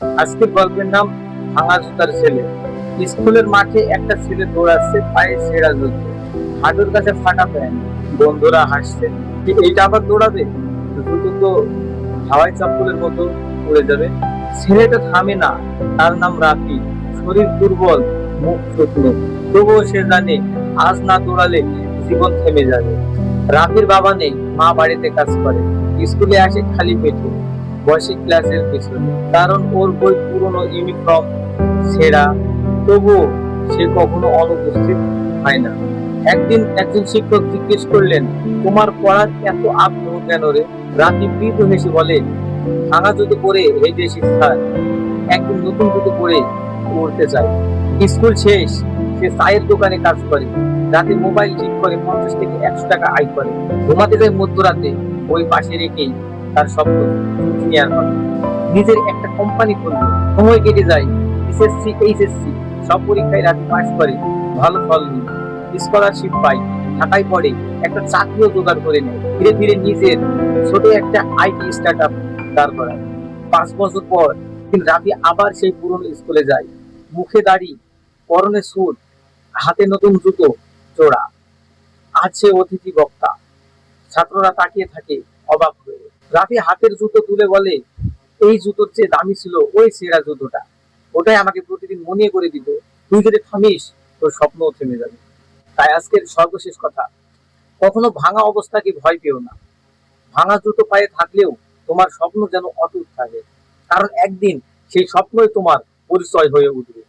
আজকের গল্পের নাম ভাঙা জুতার ছেলে। স্কুলের মাঠে একটা ছেলে দৌড়াচ্ছে, পায়ে ছেঁড়া জুতো। হাঁটুর কাছে ফাটা প্যান্ট। বন্ধুরা হাসছে এইটা আবার দৌড়াবে? জুতো তো হাওয়াই চপ্পলের মতো উড়ে যাবে। ছেলেটা থামে না, তার নাম রাফি। শরীর দুর্বল, মুখ শুকনো। তবুও সে জানে, আজ না দৌড়ালে জীবন থেমে যাবে। রাফির বাবা নেই, মা বাড়িতে কাজ করে। স্কুলে আসে খালি পেটে। বসে ক্লাসের পেছনে। কারণ ওর বই পুরনো ইউনিফর্ম ছেঁড়া তবুও সে কখনো অনুপস্থিত হয় না। একদিন একজন শিক্ষক জিজ্ঞেস করলেন, তোমার পড়ার এত আগ্রহ কেন রে? রাতি প্রীত হেসে বলে, ভাঙা জুতো পরে হেঁটে শিক্ষার একদিন নতুন জুতো পরে পড়তে চাই। স্কুল শেষ, সে চায়ের দোকানে কাজ করে। রাতে মোবাইল ঠিক করে পঞ্চাশ থেকে একশো টাকা আয় করে। ঘুমাতে যায় মধ্যরাতে ওই পাশে রেখেই তার স্বপ্ন। নেওয়ার কথা নিজের একটা কোম্পানি খুলবে সময় কেটে যায়। এসএসসি এইচএসসি সব পরীক্ষায় রাতে পাস করে। ভালো ফল নিয়ে স্কলারশিপ পায়। ঢাকায় পড়ে। একটা চাকরিও জোগাড় করে নেয়। ধীরে ধীরে নিজের ছোট একটা আইটি স্টার্ট আপ দাঁড় করায়। পাঁচ বছর পর কিন্তু রাবি আবার সেই পুরনো স্কুলে যায়। মুখে দাড়ি, পরনে স্যুট হাতে নতুন জুতো, জোড়া। আছে অতিথি বক্তা। ছাত্ররা তাকিয়ে থাকে, অবাক হয়ে। রাফি হাতের জুতো তুলে বলে, এই জুতোর চেয়ে দামি ছিল ওই সেরা জুতোটা। ওটাই আমাকে প্রতিদিন মনে করে দিত তুই যদি থামিস, তোর স্বপ্নও থেমে যাবে। তাই আজকের সর্বশেষ কথা, কখনো ভাঙা অবস্থাকে ভয় পেও না। ভাঙা জুতো পায়ে থাকলেও তোমার স্বপ্ন যেন অটুট থাকে। কারণ একদিন সেই স্বপ্নই তোমার পরিচয় হয়ে উঠবে।